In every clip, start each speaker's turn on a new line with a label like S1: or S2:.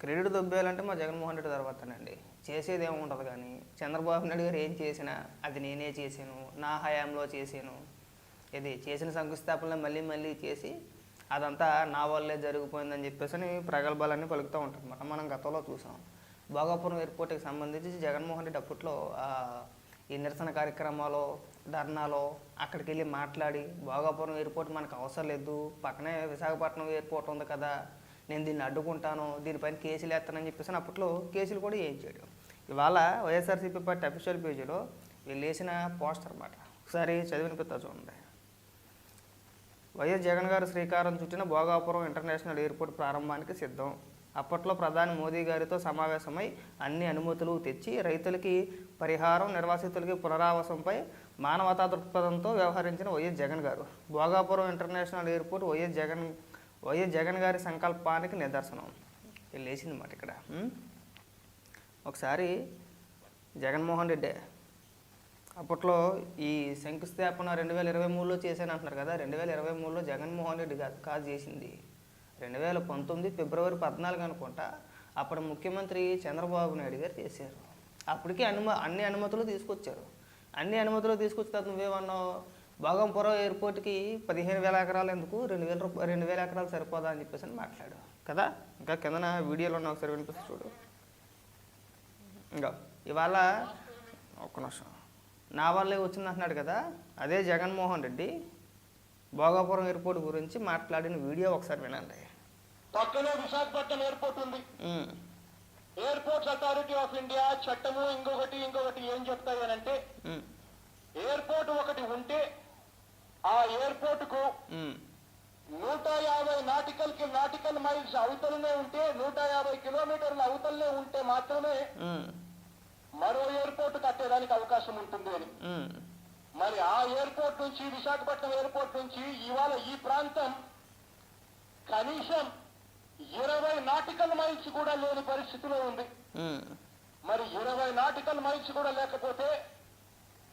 S1: Credit దొబ్బేయాలంటే మా జగన్మోహన్ రెడ్డి తర్వాతనండి. చేసేది ఏముండదు కానీ చంద్రబాబు నాయుడు గారు ఏం చేసినా అది నేనే చేశాను నా హయాంలో చేశాను. ఇది చేసిన శంకుస్థాపన మళ్ళీ మళ్ళీ చేసి అదంతా నా వల్లే జరిగిపోయిందని చెప్పేసి ప్రగల్భాలన్నీ పలుకుతూ ఉంటారన్నమాట మనం గతంలో చూసాం. భోగాపురం ఎయిర్పోర్ట్కి సంబంధించి జగన్మోహన్ రెడ్డి అప్పట్లో ఈ నిరసన కార్యక్రమాలు ధర్నాలో అక్కడికి వెళ్ళి మాట్లాడి భోగాపురం ఎయిర్పోర్ట్ మనకు అవసరం లేదు పక్కనే విశాఖపట్నం ఎయిర్పోర్ట్ ఉంది కదా నేను దీన్ని అడ్డుకుంటాను దీనిపైన కేసులు వేస్తానని చెప్పేసి అప్పట్లో కేసులు కూడా వేయించాడు ఇవాళ వైఎస్ఆర్సీపీ పార్టీ అఫీషియల్ పేజీలో వీళ్ళు వేసిన పోస్టర్ అన్నమాట. ఒకసారి చదివిన పిత్త చూడండి. వైఎస్ జగన్ గారు శ్రీకారం చుట్టిన భోగాపురం ఇంటర్నేషనల్ ఎయిర్పోర్ట్ ప్రారంభానికి సిద్ధం. అప్పట్లో ప్రధాని మోదీ గారితో సమావేశమై అన్ని అనుమతులు తెచ్చి రైతులకి పరిహారం నిర్వాసితులకి పునరావాసంపై మానవతా దృక్పథంతో వ్యవహరించిన YS Jagan garu. Bhogapuram international airport YS Jagan YS Jagan గారి సంకల్పానికి నిదర్శనం. వీళ్ళు వేసింది మాట ఇక్కడ. ఒకసారి జగన్మోహన్ రెడ్డి అప్పట్లో ఈ శంకుస్థాపన రెండు వేల ఇరవై మూడులో చేశాను అంటున్నారు కదా. రెండు వేల ఇరవై మూడులో జగన్మోహన్ రెడ్డి కాదు చేసింది. రెండు వేల పంతొమ్మిది ఫిబ్రవరి పద్నాలుగు అనుకుంటా అప్పుడు ముఖ్యమంత్రి చంద్రబాబు నాయుడు గారు చేశారు. అప్పటికే అనుమ అన్ని అనుమతులు తీసుకొచ్చారు. అన్ని అనుమతులు తీసుకొచ్చిన తర్వాత నువ్వేమన్నావు? భాగంపురం ఎయిర్పోర్ట్కి పదిహేను వేల ఎకరాలు ఎందుకు? రెండు వేల రూప రెండు వేల ఎకరాలు సరిపోదా అని చెప్పేసి అని మాట్లాడు. కదా? ఇంకా కిందన వీడియోలో ఉన్న ఒకసారి వినిపిస్తే చూడు. ఇంకా ఇవాళ ఒక్క నిమిషం. నా వల్లే వచ్చింది అంటున్నాడు కదా? అదే జగన్మోహన్ రెడ్డి భోగాపురం ఎయిర్పోర్ట్ గురించి మాట్లాడిన వీడియో ఒకసారి వినండి.
S2: పక్కనే విశాఖపట్నం ఎయిర్పోర్ట్ ఉంది.
S1: Um,
S2: airports authority of India చట్టము ఇంకొకటి ఇంకొకటి ఏం చెప్తాయి అంటే ఎయిర్పోర్ట్ ఒకటి ఉంటే ఆ
S1: ఎయిర్పోర్ట్కు
S2: నూట యాభై నాటికల్కి నాటికల్ మైల్స్ అవతలనే ఉంటే నూట యాభై కిలోమీటర్ల అవతలనే ఉంటే మాత్రమే మరో ఎయిర్పోర్ట్ కట్టేదానికి అవకాశం ఉంటుంది అని. మరి ఆ ఎయిర్పోర్ట్ నుంచి విశాఖపట్నం ఎయిర్పోర్ట్ నుంచి ఇవాళ ఈ ప్రాంతం కనీసం ఇరవై నాటికల్ మైల్స్ కూడా లేని పరిస్థితిలో ఉంది. మరి ఇరవై నాటికల్ మైల్స్ కూడా లేకపోతే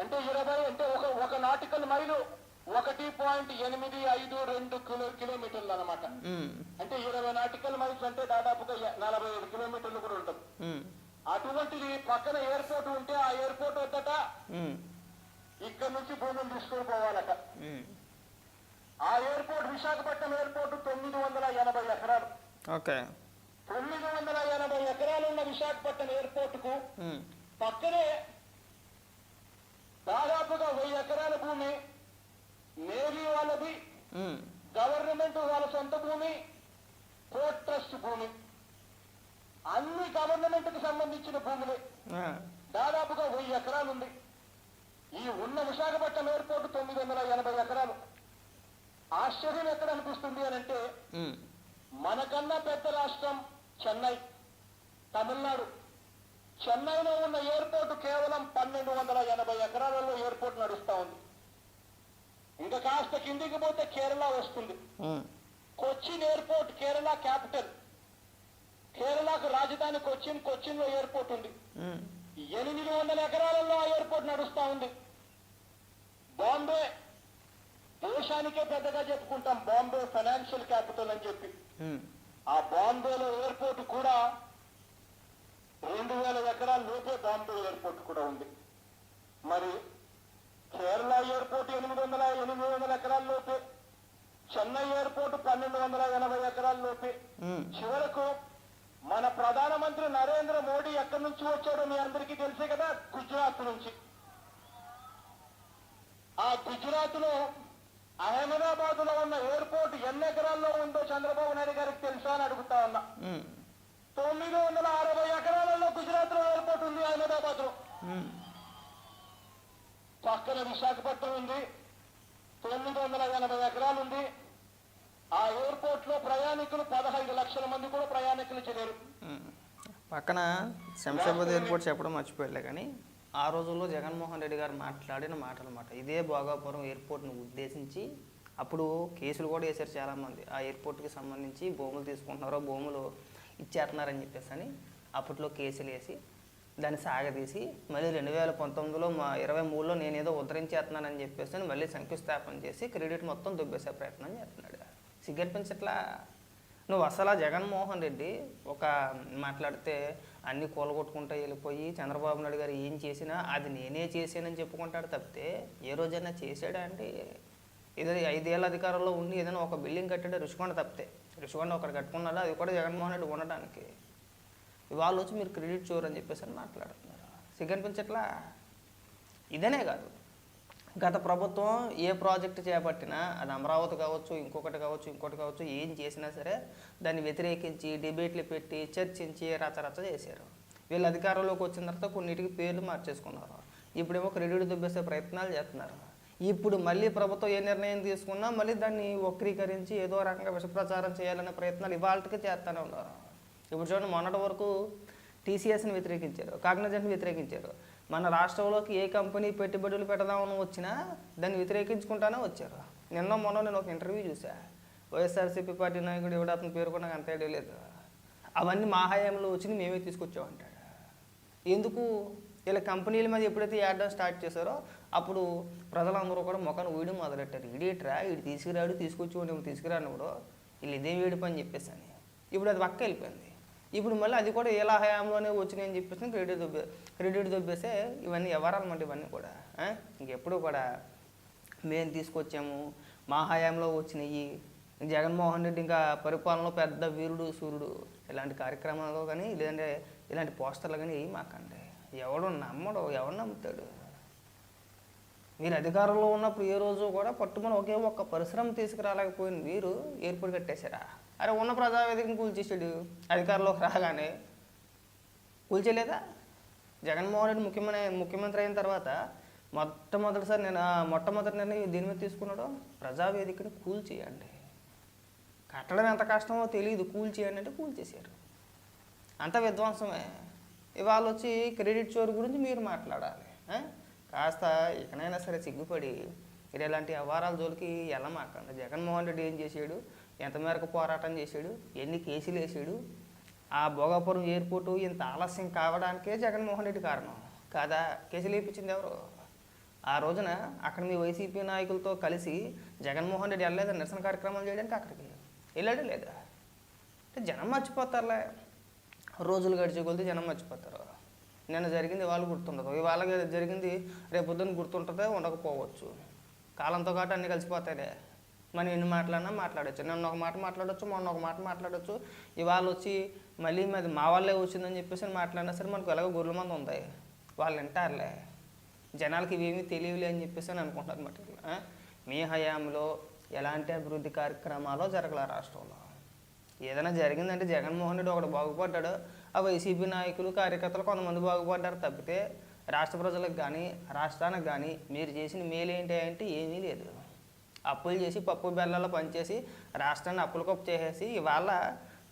S2: అంటే ఇరవై అంటే ఒక ఒక నాటికల్ మైలు ఒకటి పాయింట్ ఎనిమిది ఐదు రెండు కిలో కిలోమీటర్లు అనమాట అంటే ఇరవై నాటికల్ మైల్స్ అంటే దాదాపుగా నలభై ఐదు కిలోమీటర్లు కూడా ఉంటుంది. అటువంటిది పక్కన ఎయిర్పోర్ట్ ఉంటే ఆ ఎయిర్పోర్ట్ వద్దట ఇక్కడ నుంచి భూమిని తీసుకొని పోవాలట. ఆ ఎయిర్పోర్ట్ విశాఖపట్నం ఎయిర్పోర్ట్ తొమ్మిది వందల ఎనభై ఎకరాలు.
S1: ఓకే.
S2: తొమ్మిది వందల ఎనభై ఎకరాలు ఉన్న విశాఖపట్నం
S1: ఎయిర్పోర్ట్కు
S2: పక్కనే దాదాపుగా వెయ్యి ఎకరాల భూమి నేవీ వాళ్ళది. గవర్నమెంట్ వాళ్ళ సొంత భూమి పోర్ట్ ట్రస్ట్ భూమి. అన్ని గవర్నమెంట్కి సంబంధించిన భూములే. దాదాపుగా వెయ్యి ఎకరాలు ఉంది ఈ ఉన్న విశాఖపట్నం ఎయిర్పోర్ట్ తొమ్మిది వందల ఎనభై ఎకరాలు. ఆశ్చర్యం ఎక్కడ అనిపిస్తుంది అని అంటే మనకన్నా పెద్ద రాష్ట్రం చెన్నై తమిళనాడు. చెన్నైలో ఉన్న ఎయిర్పోర్ట్ కేవలం పన్నెండు వందల ఎనభై ఎకరాలలో ఎయిర్పోర్ట్ నడుస్తా ఉంది. ఇంకా కాస్త కిందికి పోతే కేరళ వస్తుంది. Cochin airport Kerala capital. కేరళకు రాజధాని కొచ్చిన్ కొచ్చిన్లో ఎయిర్పోర్ట్ ఉంది. ఎనిమిది వందల ఎకరాలలో ఆ ఎయిర్పోర్ట్ నడుస్తా ఉంది. బాంబే. దేశానికే పెద్దగా చెప్పుకుంటాం బాంబే ఫైనాన్షియల్ క్యాపిటల్ అని చెప్పి. ఆ బాంబేలో ఎయిర్పోర్ట్ కూడా రెండు వేల ఎకరాల లోపే బాంబే ఎయిర్పోర్ట్ కూడా ఉంది. మరి కేరళ ఎయిర్పోర్ట్ ఎనిమిది వందల ఎనిమిది వందల ఎకరాల లోపే చెన్నై ఎయిర్పోర్ట్ పన్నెండు వందల ఎనభై ఎకరాల లోపే
S1: ఉమ్,
S2: చివరకు మన ప్రధానమంత్రి నరేంద్ర మోడీ ఎక్కడి నుంచి వచ్చాడో మీ అందరికీ తెలిసే కదా గుజరాత్ నుంచి ఆ గుజరాత్లో అహ్మదాబాద్లో ఉన్న ఎయిర్పోర్ట్ ఎన్ని ఎకరాల్లో ఉందో చంద్రబాబు నాయుడు గారికి తెలుసా అని అడుగుతా ఉన్నా. తొమ్మిది వందల అరవై ఎకరాలలో గుజరాత్లో ఎయిర్పోర్ట్ ఉంది
S1: అహ్మదాబాద్లో
S2: పక్కన విశాఖపట్నం ఉంది తొమ్మిది వందల ఎనభై ఎకరాలు ఉంది. ఆ ఎయిర్పోర్ట్లో ప్రయాణికులు పదహైదు లక్షల మంది కూడా ప్రయాణికులు చేరారు.
S1: పక్కన శంషాబాద్ ఎయిర్పోర్ట్ చెప్పడం మర్చిపోయలే కానీ ఆ రోజుల్లో జగన్మోహన్ రెడ్డి గారు మాట్లాడిన మాటలు అన్నమాట. ఇదే భోగాపురం ఎయిర్పోర్ట్ను ఉద్దేశించి అప్పుడు కేసులు కూడా వేశారు చాలామంది. ఆ ఎయిర్పోర్ట్కి సంబంధించి భూములు తీసుకుంటున్నారో భూములు ఇచ్చేస్తున్నారని చెప్పేసి అని అప్పట్లో కేసులు వేసి దాన్ని సాగదీసి మళ్ళీ రెండు వేల పంతొమ్మిదిలో మా ఇరవై మూడులో నేను ఏదో ఉద్ధరించేస్తున్నానని చెప్పేసి అని మళ్ళీ శంకుస్థాపన చేసి క్రెడిట్ మొత్తం దుబ్బేసే ప్రయత్నం చేస్తున్నాడు. సిగ్గనిపించట్లా నువ్వు అసలు జగన్మోహన్ రెడ్డి ఒక మాట్లాడితే అన్ని కూలగొట్టుకుంటూ వెళ్ళిపోయి చంద్రబాబు నాయుడు గారు ఏం చేసినా అది నేనే చేశానని చెప్పుకుంటాడు తప్పితే ఏ రోజైనా చేశాడా అండి? ఇది ఐదేళ్ళ అధికారంలో ఉండి ఏదైనా ఒక బిల్డింగ్ కట్టాడు రుషికొండ తప్పితే. రుషికొండ ఒకటి కట్టుకున్నారా అది కూడా జగన్మోహన్ రెడ్డి ఉండడానికి ఇవాళ వచ్చి మీరు క్రెడిట్ చూరని అని చెప్పేసి అని మాట్లాడుతున్నారు. సిగ్గనిపించట్లా ఇదనే కాదు. గత ప్రభుత్వం ఏ ప్రాజెక్టు చేపట్టినా అది అమరావతి కావచ్చు ఇంకొకటి కావచ్చు ఇంకొకటి కావచ్చు ఏం చేసినా సరే దాన్ని వ్యతిరేకించి డిబేట్లు పెట్టి చర్చించి రచరచ చేశారు. వీళ్ళు అధికారంలోకి వచ్చిన తర్వాత కొన్నిటికి పేర్లు మార్చేసుకున్నారు. ఇప్పుడేమో క్రెడిట్ దుబ్బేసే ప్రయత్నాలు చేస్తున్నారు. ఇప్పుడు మళ్ళీ ప్రభుత్వం ఏ నిర్ణయం తీసుకున్నా మళ్ళీ దాన్ని వక్రీకరించి ఏదో రకంగా విషప్రచారం చేయాలనే ప్రయత్నాలు ఇవాళకి చేస్తూనే ఉన్నారు. ఇప్పుడు చూడండి మొన్నటి వరకు టీసీఎస్ని వ్యతిరేకించారు కాగ్నజెంట్ని వ్యతిరేకించారు. మన రాష్ట్రంలోకి ఏ కంపెనీ పెట్టుబడులు పెడదామని వచ్చినా దాన్ని వ్యతిరేకించుకుంటానే వచ్చారు. నిన్న మొన్న నేను ఒక ఇంటర్వ్యూ చూసా. వైఎస్ఆర్సీపీ పార్టీ నాయకుడు ఎవడు అతని పేరు కూడా నాకు అంత ఐడియా లేదు. అవన్నీ మా హయాంలో వచ్చి మేమే తీసుకొచ్చామంటాడు. ఎందుకు? ఇలా కంపెనీల మీద ఎప్పుడైతే యాడ్ స్టార్ట్ చేశారో అప్పుడు ప్రజలందరూ కూడా ముఖాన్ని ఊయడం మొదలెట్టారు. ఇడేట్రా వీడు తీసుకురాడు తీసుకొచ్చి తీసుకురాను కూడా వీళ్ళు ఇదేం వేడి పని చెప్పేసి అని ఇప్పుడు అది పక్క వెళ్ళిపోయింది. ఇప్పుడు మళ్ళీ అది కూడా ఎలా హయాంలోనే వచ్చినాయని చెప్పేసి క్రెడిట్ దొబ్బే క్రెడిట్ దొబ్బేసే ఇవన్నీ ఎవరాలన్నమాట ఇవన్నీ కూడా. ఇంకెప్పుడు కూడా మేము తీసుకొచ్చాము మా హయాంలో వచ్చినాయి. జగన్మోహన్ రెడ్డి ఇంకా పరిపాలనలో పెద్ద వీరుడు సూర్యుడు. ఇలాంటి కార్యక్రమాలు కానీ లేదంటే ఇలాంటి పోస్టర్లు కానీ ఏవి మాకండి. ఎవడు నమ్మడు ఎవడు నమ్ముతాడు? మీరు అధికారంలో ఉన్నప్పుడు ఏ రోజు కూడా పట్టుమని ఒకే ఒక్క పరిశ్రమ తీసుకురాలేకపోయిన మీరు ఏర్పాటు కట్టేశారా? అరే ఉన్న ప్రజావేదికను కూల్చేసాడు అధికారంలోకి రాగానే కూల్చేయలేదా జగన్మోహన్ రెడ్డి ముఖ్యమైన ముఖ్యమంత్రి అయిన తర్వాత మొట్టమొదటిసారి నేను మొట్టమొదటి నిర్ణయం దీని మీద తీసుకున్నాడు? ప్రజావేదికని కూల్చేయండి. కట్టడం ఎంత కష్టమో తెలియదు కూల్చేయండి అంటే కూల్చేశారు. అంత విధ్వంసమే. ఇవాళ వచ్చి క్రెడిట్ స్టోర్ గురించి మీరు మాట్లాడాలి కాస్త ఇకనైనా సరే సిగ్గుపడి మీరు ఇలాంటి వ్యవహారాల జోలికి వెళ్ళమాకండి జగన్మోహన్ రెడ్డి ఏం చేశాడు? ఎంత మేరకు పోరాటం చేశాడు? ఎన్ని కేసులు వేసాడు ఆ భోగాపురం ఎయిర్పోర్టు ఇంత ఆలస్యం కావడానికే జగన్మోహన్ రెడ్డి కారణం. కాదా? కేసులు వేయించింది ఎవరు? ఆ రోజున అక్కడ మీ వైసీపీ నాయకులతో కలిసి జగన్మోహన్ రెడ్డి వెళ్ళలేదా? నిరసన కార్యక్రమాలు చేయడానికి అక్కడికి? వెళ్ళాడు లేదా? అంటే జనం మర్చిపోతారులే. రోజులు గడిచే కొద్దీ జనం మర్చిపోతారు. నిన్న జరిగింది వాళ్ళు గుర్తుండదు. ఇవాళ జరిగింది రేపొద్దున గుర్తుంటుందే ఉండకపోవచ్చు. కాలంతో పాటు అన్నీ కలిసిపోతాయిలే. మనం ఎన్ని మాట్లాడినా మాట్లాడచ్చు. నిన్న ఒక మాట మాట్లాడచ్చు మొన్న ఒక మాట మాట్లాడచ్చు. ఇవాళ వచ్చి మళ్ళీ మాది మా వాళ్ళే వచ్చిందని చెప్పేసి మాట్లాడినా సరే మనకు ఎలాగో గొర్రెల మంది ఉంది. వాళ్ళు వింటారులే. జనాలకి ఇవేమీ తెలియలే అని చెప్పేసి అని అనుకుంటారు అనమాట మీ హయాంలో ఎలాంటి అభివృద్ధి కార్యక్రమాలు జరగల రాష్ట్రంలో? ఏదైనా జరిగిందంటే జగన్మోహన్ రెడ్డి ఒకడు బాగుపడ్డాడు. ఆ వైసీపీ నాయకులు కార్యకర్తలు కొంతమంది బాగుపడ్డారు తప్పితే రాష్ట్ర ప్రజలకు కానీ రాష్ట్రానికి కానీ మీరు చేసిన మేలు ఏంటి అంటే ఏమీ లేదు. అప్పులు చేసి పప్పు బెల్లలో పనిచేసి రాష్ట్రాన్ని అప్పుల కప్పు చేసేసి ఇవాళ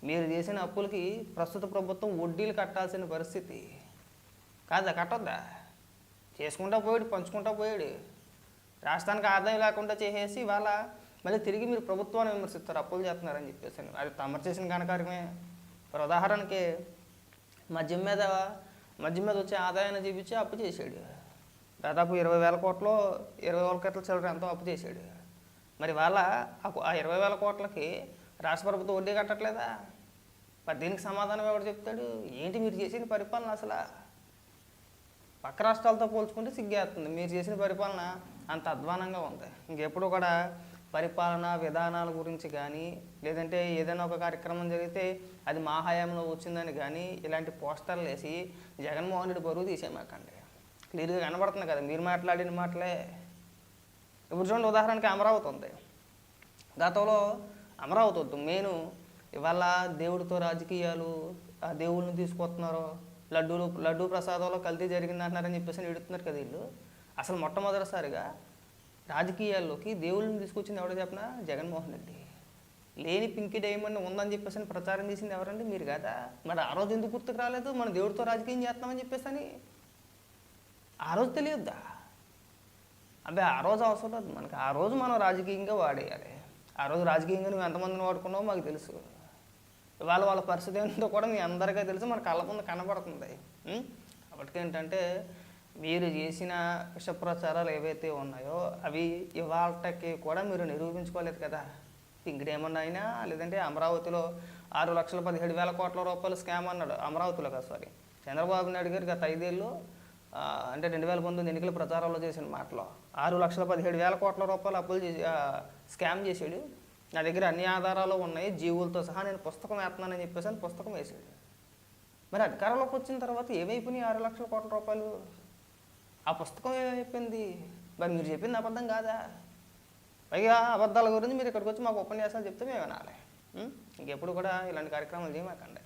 S1: మీరు చేసిన అప్పులకి ప్రస్తుత ప్రభుత్వం వడ్డీలు కట్టాల్సిన పరిస్థితి. కాదా కట్టొద్దా? చేసుకుంటా పోయాడు పంచుకుంటా పోయాడు. రాష్ట్రానికి ఆదాయం లేకుండా చేసేసి ఇవాళ మళ్ళీ తిరిగి మీరు ప్రభుత్వాన్ని విమర్శిస్తారు అప్పులు చేస్తున్నారని చెప్పేసి అది తమరు చేసిన ఘనకార్యమే. ఉదాహరణకి మద్యం మీద మద్యం మీద వచ్చే ఆదాయాన్ని చూపించి అప్పు చేశాడు. దాదాపు ఇరవై వేల కోట్లు ఇరవై వేల కోట్ల చిల్లర ఎంతో అప్పు చేశాడు. మరి వాళ్ళ ఆ ఇరవై వేల కోట్లకి రాష్ట్ర ప్రభుత్వం వడ్డీ కట్టట్లేదా? మరి దీనికి సమాధానం ఎవరు చెప్తాడు? ఏంటి మీరు చేసిన పరిపాలన అసలు? పక్క రాష్ట్రాలతో పోల్చుకుంటే సిగ్గేస్తుంది. మీరు చేసిన పరిపాలన అంత అధ్వానంగా ఉంది. ఇంకెప్పుడు కూడా పరిపాలన విధానాల గురించి కానీ లేదంటే ఏదైనా ఒక కార్యక్రమం జరిగితే అది మా హయాంలో వచ్చిందని కానీ ఇలాంటి పోస్టర్లు వేసి జగన్మోహన్ రెడ్డి బరువు తీసేమాకండి క్లియర్గా కనబడుతుంది కదా మీరు మాట్లాడిన మాటలే. ఇప్పుడు చూడండి ఉదాహరణకి అమరావతి ఉంది. గతంలో అమరావతి వద్దు మెయిన్ ఇవాళ దేవుడితో రాజకీయాలు ఆ దేవుళ్ళని తీసుకొస్తున్నారు లడ్డూలు లడ్డూ ప్రసాదంలో కల్తీ జరిగింది అంటున్నారని చెప్పేసి ఎడుతున్నారు కదా వీళ్ళు. అసలు మొట్టమొదటిసారిగా రాజకీయాల్లోకి దేవుళ్ళని తీసుకొచ్చింది ఎవడో చెప్పిన? జగన్మోహన్ రెడ్డి. లేని పింకి డైమండ్ ఉందని చెప్పేసి అని ప్రచారం చేసింది ఎవరండి? మీరు కదా? మరి ఆ రోజు ఎందుకు గుర్తుకు రాలేదు? మన దేవుడితో రాజకీయం చేస్తామని చెప్పేసి అని ఆ రోజు తెలియద్దా? అబ్బే ఆ రోజు అవసరం లేదు. మనకి ఆ రోజు మనం రాజకీయంగా వాడేయాలి. ఆ రోజు రాజకీయంగా నువ్వు ఎంతమందిని వాడుకున్నావో మాకు తెలుసు. ఇవాళ వాళ్ళ పరిస్థితి ఏంటో కూడా మీ అందరికీ తెలుసు. మన కళ్ళ ముందు కనబడుతుంది. అప్పటికేంటంటే మీరు చేసిన విషప్రచారాలు ఏవైతే ఉన్నాయో అవి ఇవాళకి కూడా మీరు నిరూపించుకోలేదు కదా? ఇంకడేమన్నా అయినా? లేదంటే అమరావతిలో ఆరు లక్షల పదిహేడు వేల కోట్ల రూపాయలు స్కామ్ అన్నాడు అమరావతిలో కదా సారీ. చంద్రబాబు నాయుడు గారు గత ఐదేళ్ళు అంటే రెండు వేల పంతొమ్మిది ఎన్నికల ప్రచారంలో చేసిన మాటలో ఆరు లక్షల పదిహేడు వేల కోట్ల రూపాయలు అప్పులు చేసి స్కామ్ చేశాడు. నా దగ్గర అన్ని ఆధారాలు ఉన్నాయి జీవులతో సహా నేను పుస్తకం వేస్తున్నానని చెప్పేసి అని పుస్తకం వేసాడు మరి అధికారంలోకి వచ్చిన తర్వాత ఏమైపోయినాయి ఆరు లక్షల కోట్ల రూపాయలు ఆ పుస్తకం ఏమైపోయింది? మరి మీరు చెప్పింది అబద్ధం కాదా? పైగా అబద్ధాల గురించి మీరు ఇక్కడికి వచ్చి మాకు ఉపన్యాసాలు చెప్తే మేము వినాలి. ఇంకెప్పుడు కూడా ఇలాంటి కార్యక్రమాలు చేయమాకండి.